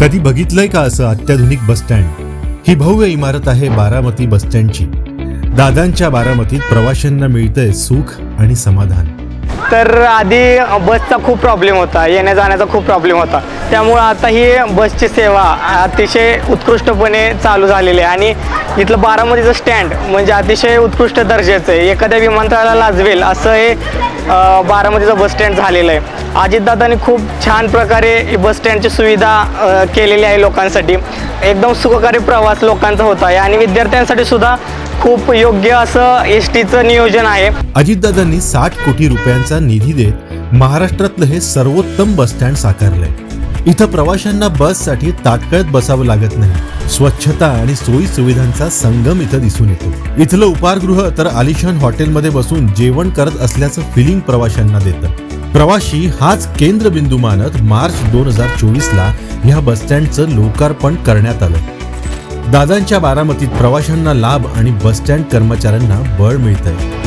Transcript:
कधी बघितलंय का असं अत्याधुनिक बसस्टँड ही भव्य इमारत आहे बारामती बसस्टँडची दादांच्या बारामतीत प्रवाशांना मिळतंय सुख आणि समाधान. तर आधी बसचा खूप प्रॉब्लेम होता येण्या जाण्याचा खूप प्रॉब्लेम होता. त्यामुळं आता ही बसची सेवा अतिशय उत्कृष्टपणे चालू झालेली आहे. आणि इथलं बारामतीचं स्टँड म्हणजे अतिशय उत्कृष्ट दर्जाचं आहे. एखाद्या विमानतळाला लाजवेल असं हे बारामतीचं बस स्टँड झालेलं आहे. अजितदादांनी खूप छान प्रकारे बस स्टँडची सुविधा केलेली आहे लोकांसाठी. एकदम सुखकारी प्रवास लोकांचा होत आहे. आणि विद्यार्थ्यांसाठी सुद्धा खूप योग्य असं एस टीचं नियोजन आहे. अजितदादांनी साठ कोटी रुपयांचा निधी देत महाराष्ट्रातलं हे सर्वोत्तम बस स्टँड साकारलंय. इथं प्रवाशांना बससाठी तात्काळत बसावं लागत नाही. स्वच्छता आणि सोयी सुविधांचा संगम इथं दिसून येतो. इथलं उपारगृह तर आलिशान हॉटेलमध्ये बसून जेवण करत असल्याचं फिलिंग प्रवाशांना देतं. प्रवाशी हाच केंद्रबिंदू मानत मार्च दोन हजार चोवीस ला ह्या बसस्टँडचं लोकार्पण करण्यात आलं. दादांच्या बारामतीत प्रवाशांना लाभ आणि बसस्टँड कर्मचाऱ्यांना बळ मिळतंय.